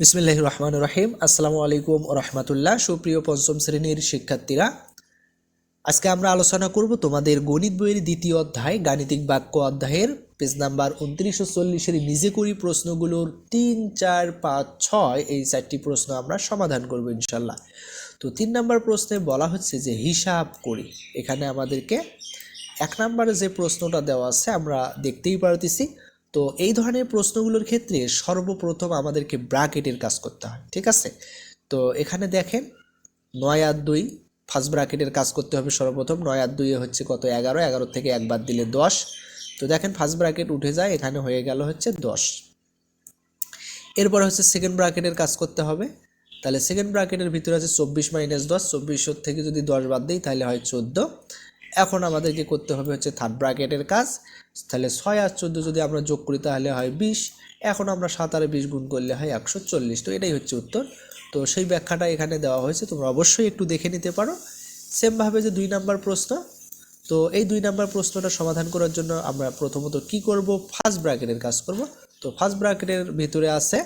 বিসমিল্লাহ রহমান রহিম আসসালামু আলাইকুম রহমতুল্লাহ। সুপ্রিয় পঞ্চম শ্রেণির শিক্ষার্থীরা, আজকে আমরা আলোচনা করব তোমাদের গণিত বইয়ের দ্বিতীয় অধ্যায়, গাণিতিক বাক্য অধ্যায়ের। পেজ নাম্বার উনত্রিশশো চল্লিশের নিজে করি প্রশ্নগুলোর তিন, চার, পাঁচ, ছয়, এই চারটি প্রশ্ন আমরা সমাধান করব ইনশাল্লাহ তো তিন নম্বর প্রশ্নে বলা হচ্ছে যে, হিসাব করি। এখানে আমাদেরকে এক নম্বরে যে প্রশ্নটা দেওয়া আছে, আমরা দেখতেই পারতেছি। তো এই ধরনের প্রশ্নগুলোর ক্ষেত্রে সর্বপ্রথম আমাদেরকে ব্রাকেটের কাজ করতে হয়, ঠিক আছে? তো এখানে দেখেন নয় আর দুই ফার্স্ট ব্রাকেটের কাজ করতে হবে সর্বপ্রথম। নয় আর দুইয়ে হচ্ছে কত? এগারো। এগারো থেকে একবার দিলে দশ। তো দেখেন ফার্স্ট ব্রাকেট উঠে যায়, এখানে হয়ে গেল হচ্ছে দশ। এরপর হচ্ছে সেকেন্ড ব্রাকেটের কাজ করতে হবে। তাহলে সেকেন্ড ব্রাকেটের ভিতরে আছে চব্বিশ মাইনাস দশ। চব্বিশশো থেকে যদি দশ বাদ দিই, তাহলে হয় চোদ্দ। এখন আমাদেরকে করতে হবে হচ্ছে থার্ড ব্রাকেটের কাজ। তাহলে ছয় আর চোদ্দ যদি আমরা যোগ করি তাহলে হয় বিশ। এখন আমরা সাত আর বিশ গুণ করলে হয় একশো চল্লিশ। তো এটাই হচ্ছে উত্তর। তো সেই ব্যাখ্যাটা এখানে দেওয়া হয়েছে। তোমরা অবশ্যই একটু দেখে নিতে পারো। সেমভাবে যে দুই নাম্বার প্রশ্ন। তো এই দুই নাম্বার প্রশ্নটা সমাধান করার জন্য আমরা প্রথমত কি করব? ফার্স্ট ব্র্যাকেটের কাজ করব। তো ফার্স্ট ব্র্যাকেটের ভিতরে আছে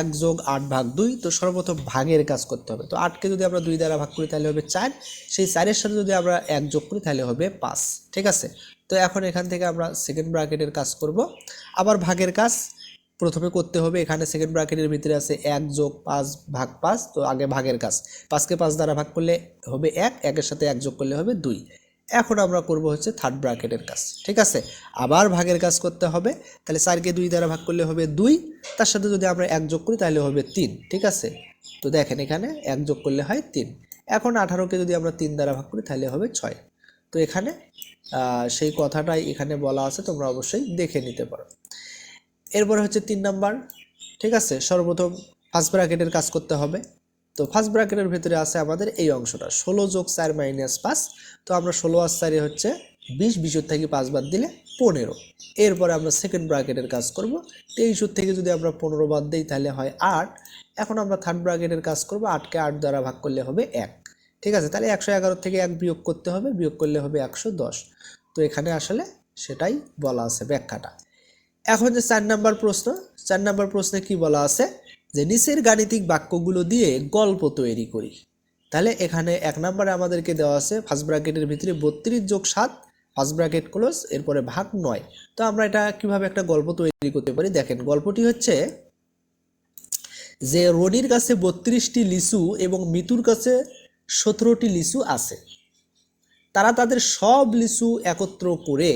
এক যোগ আট ভাগ দুই, তো সর্বপ্রথম ভাগের কাজ করতে হবে। তো আটকে যদি আমরা দুই দ্বারা ভাগ করি, তাহলে হবে চার। সেই চারের সাথে যদি আমরা এক যোগ করি, তাহলে হবে পাঁচ। ঠিক আছে? তো এখন এখান থেকে আমরা সেকেন্ড ব্র্যাকেটের কাজ করব। আবার ভাগের কাজ প্রথমে করতে হবে। এখানে সেকেন্ড ব্র্যাকেটের ভিতরে আছে এক যোগ পাঁচ ভাগ পাঁচ, তো আগে ভাগের কাজ। পাঁচকে পাঁচ দ্বারা ভাগ করলে হবে এক, একের সাথে এক যোগ করলে হবে দুই। এখন আমরা করব হচ্ছে থার্ড ব্র্যাকেটের কাজ, ঠিক আছে? আবার ভাগের কাজ করতে হবে, তাহলে চারকে দুই দ্বারা ভাগ করলে হবে দুই, তার সাথে যদি আমরা এক যোগ করি তাহলে হবে তিন, ঠিক আছে? তো দেখেন এখানে এক যোগ করলে হয় তিন, এখন আঠারোকে যদি আমরা তিন দ্বারা ভাগ করি তাহলে হবে ছয়, তো এখানে সেই কথাটাই এখানে বলা আছে, তোমরা অবশ্যই দেখে নিতে পারো। এরপরে হচ্ছে তিন নাম্বার, ঠিক আছে? সর্বপ্রথম ফার্স্ট ব্র্যাকেটের কাজ করতে হবে তো ফার্স্ট ব্র্যাকেটের ভিতরে আছে আমাদের এই অংশটা, ষোলো যোগ চার মাইনাস পাঁচ, তো আমরা ষোলো আর চারে হচ্ছে বিশ বিশুর থেকে পাঁচ বাদ দিলে পনেরো। এরপরে আমরা সেকেন্ড ব্র্যাকেটের কাজ করব তেইশোর থেকে যদি আমরা পনেরো বাদ দিই তাহলে হয় আট, এখন আমরা থার্ড ব্র্যাকেটের কাজ করব, আটকে আট দ্বারা ভাগ করলে হবে এক। ঠিক আছে, তাহলে একশো এগারো থেকে এক বিয়োগ করতে হবে, বিয়োগ করলে হবে একশো দশ। তো এখানে আসলে সেটাই বলা আছে ব্যাখ্যাটা। এখন যে চার নাম্বার প্রশ্ন, চার নাম্বার প্রশ্নে কি বলা আছে? যে নিচের গাণিতিক বাক্যগুলো দিয়ে গল্প তৈরি করি। তাহলে এখানে এক নম্বরে আমাদেরকে দেওয়া আছে ফার্স্ট ব্র্যাকেটের ভিতরে বত্রিশ যোগ সাত, ফার্স্ট ব্র্যাকেট ক্লোজ, এরপরে ভাগ নয়। তো আমরা এটা কীভাবে একটা গল্প তৈরি করতে পারি? দেখেন, গল্পটি হচ্ছে যে রনির কাছে বত্রিশটি লিচু এবং মিতুর কাছে সতেরোটি লিচু আছে। তারা তাদের সব লিচু একত্র করে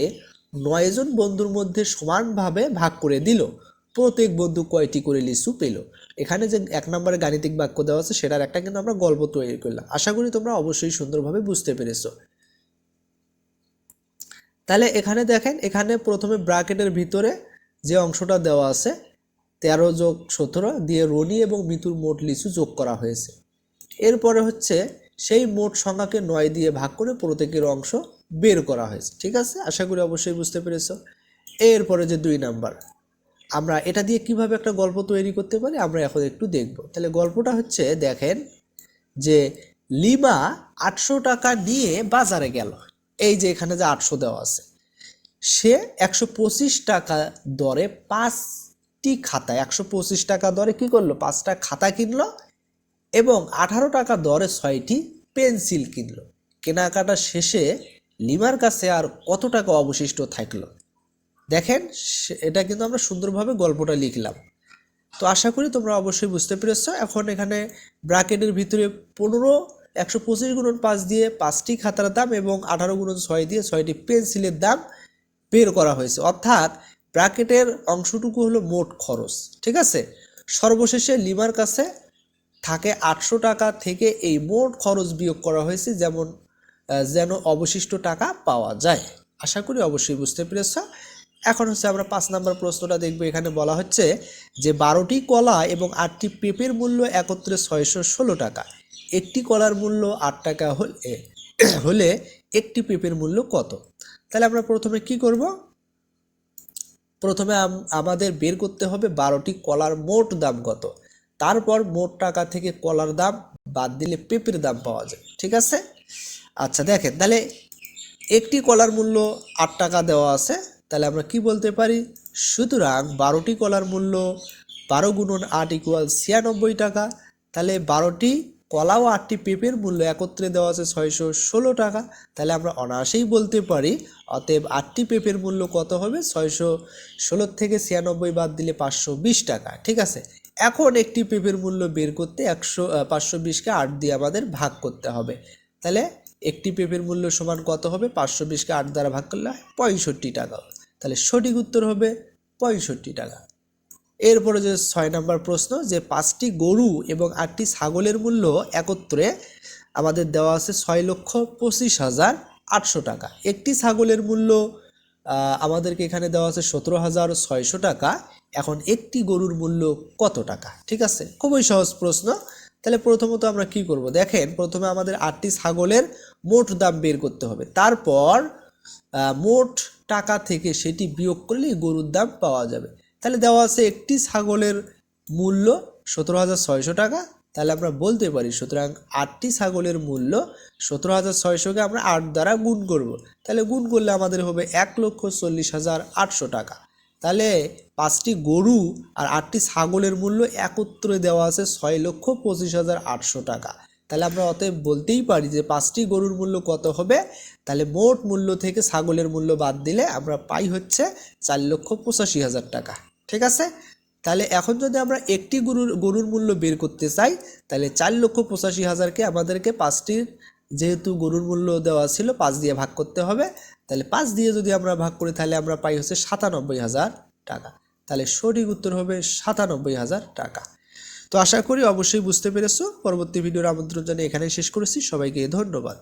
নয়জন বন্ধুর মধ্যে সমানভাবে ভাগ করে দিল। প্রত্যেক বন্ধু কয়টি করে লিচু পেল? এখানে যে এক নম্বরে গাণিতিক বাক্য দেওয়া আছে, সেটার একটা কিন্তু আমরা গল্প তৈরি করলাম। আশা করি তোমরা অবশ্যই সুন্দরভাবে বুঝতে পেরেছ। তাহলে এখানে দেখেন, এখানে প্রথমে ব্র্যাকেটের ভিতরে যে অংশটা দেওয়া আছে, তেরো যোগ সতেরো দিয়ে রনি এবং মিতুর মোট লিচু যোগ করা হয়েছে। এরপরে হচ্ছে সেই মোট সংখ্যাকে নয় দিয়ে ভাগ করে প্রত্যেকের অংশ বের করা হয়েছে। ঠিক আছে? আশা করি অবশ্যই বুঝতে পেরেছ। এরপরে যে দুই নাম্বার আমরা এটা দিয়ে কীভাবে একটা গল্প তৈরি করতে পারি, আমরা এখন একটু দেখব। তাহলে গল্পটা হচ্ছে, দেখেন, যে লিমা আটশো টাকা নিয়ে বাজারে গেল। এই যে এখানে যে আটশো দেওয়া আছে। সে একশো পঁচিশ টাকা দরে পাঁচটি খাতা একশো পঁচিশ টাকা দরে কি করল? পাঁচটা খাতা কিনলো এবং আঠারো টাকা দরে ছয়টি পেন্সিল কিনলো। কেনাকাটা শেষে লিমার কাছে আর কত টাকা অবশিষ্ট থাকল? দেখেন এটা কিন্তু আমরা সুন্দরভাবে গল্পটা লিখলাম। তো আশা করি তোমরা অবশ্যই বুঝতে পেরেছ। এখন এখানে ব্র্যাকেটের ভিতরে পনেরো, একশো পঁচিশ গুণন পাঁচ দিয়ে পাঁচটি খাতার দাম এবং আঠারো গুণন ছয় দিয়ে ছয়টি পেন্সিলের দাম বের করা হয়েছে। অর্থাৎ ব্র্যাকেটের অংশটুকু হলো মোট খরচ, ঠিক আছে? সর্বশেষে লিমার কাছে থাকে আটশো টাকা থেকে এই মোট খরচ বিয়োগ করা হয়েছে, যেমন যেন অবশিষ্ট টাকা পাওয়া যায়। আশা করি অবশ্যই বুঝতে পেরেছ। এখন হচ্ছে আমরা পাঁচ নাম্বার প্রশ্নটা দেখব। এখানে বলা হচ্ছে যে বারোটি কলা এবং আটটি পেঁপের মূল্য একত্রে ছয়শো ষোলো টাকা। একটি কলার মূল্য আট টাকা হলে হলে একটি পেঁপের মূল্য কত? তাহলে আমরা প্রথমে কি করব? প্রথমে আম- আমাদের বের করতে হবে বারোটি কলার মোট দাম কত? তারপর মোট টাকা থেকে কলার দাম বাদ দিলে পেঁপের দাম পাওয়া যায়। ঠিক আছে? আচ্ছা দেখেন, তাহলে একটি কলার মূল্য আট টাকা দেওয়া আছে। তাহলে আমরা কি বলতে পারি? সুতরাং বারোটি কলার মূল্য বারো গুণন আট ইকুয়াল ছিয়ানব্বই টাকা। তাহলে বারোটি কলা ও আটটি পেঁপের মূল্য একত্রে দেওয়া আছে ছয়শো ষোলো টাকা। তাহলে আমরা অনায়াসেই বলতে পারি, অতএব আটটি পেঁপের মূল্য কত হবে? ছয়শো ষোলোর থেকে ছিয়ানব্বই বাদ দিলে পাঁচশো বিশ টাকা, ঠিক আছে? এখন একটি পেঁপের মূল্য বের করতে একশো পাঁচশো বিশকে আট দিয়ে আমাদের ভাগ করতে হবে। তাহলে একটি পেঁপের মূল্য সমান কত হবে? পাঁচশো বিশকে আট দ্বারা ভাগ করলে পঁয়ষট্টি টাকা। তাহলে সঠিক উত্তর হবে পঁয়ষট্টি টাকা। এরপরে যে ছয় নম্বর প্রশ্ন যে পাঁচটি গরু এবং আটটি ছাগলের মূল্য একত্রে আমাদের দেওয়া আছে ছয় লক্ষ পঁচিশ হাজার আটশো টাকা। একটি ছাগলের মূল্য আমাদেরকে এখানে দেওয়া আছে সতেরো হাজার ছয়শো টাকা। এখন একটি গরুর মূল্য কত টাকা? ঠিক আছে? খুবই সহজ প্রশ্ন। তাহলে প্রথমত আমরা কি করব? দেখেন, প্রথমে আমাদের আটটি ছাগলের মোট দাম বের করতে হবে। তারপর মোট টাকা থেকে সেটি বিয়োগ করলে গরুর দাম পাওয়া যাবে। তাহলে দেওয়া আছে একটি ছাগলের মূল্য সতেরো হাজার ছয়শো টাকা। তাহলে আমরা বলতে পারি সুতরাং আটটি ছাগলের মূল্য সতেরো হাজার ছয়শোকে আমরা আট দ্বারা গুণ করব। তাহলে গুণ করলে আমাদের হবে এক লক্ষ চল্লিশ হাজার আটশো টাকা। তাহলে পাঁচটি গরু আর আটটি ছাগলের মূল্য একত্রে দেওয়া আছে ছয় লক্ষ পঁচিশ হাজার আটশো টাকা। তাহলে আমরা অতএব বলতেই পারি যে পাঁচটি গরুর মূল্য কত হবে? তাহলে মোট মূল্য থেকে ছাগলের মূল্য বাদ দিলে আমরা পাই হচ্ছে চার লক্ষ পঁচাশি হাজার টাকা। ঠিক আছে? তাহলে এখন যদি আমরা একটি গরুর গরুর মূল্য বের করতে চাই, তাহলে চার লক্ষ পঁচাশি হাজারকে আমাদেরকে পাঁচটির যেহেতু গরুর মূল্য দেওয়া ছিল, পাঁচ দিয়ে ভাগ করতে হবে। তাহলে পাঁচ দিয়ে যদি আমরা ভাগ করি, তাহলে আমরা পাই হচ্ছে সাতানব্বই হাজার টাকা। তাহলে সঠিক উত্তর হবে সাতানব্বই হাজার টাকা। তো আশা করি অবশ্যই বুঝতে পেরেছ। পরবর্তী ভিডিওর আমন্ত্রণ জানিয়ে এখানে শেষ করেছি। সবাইকে ধন্যবাদ।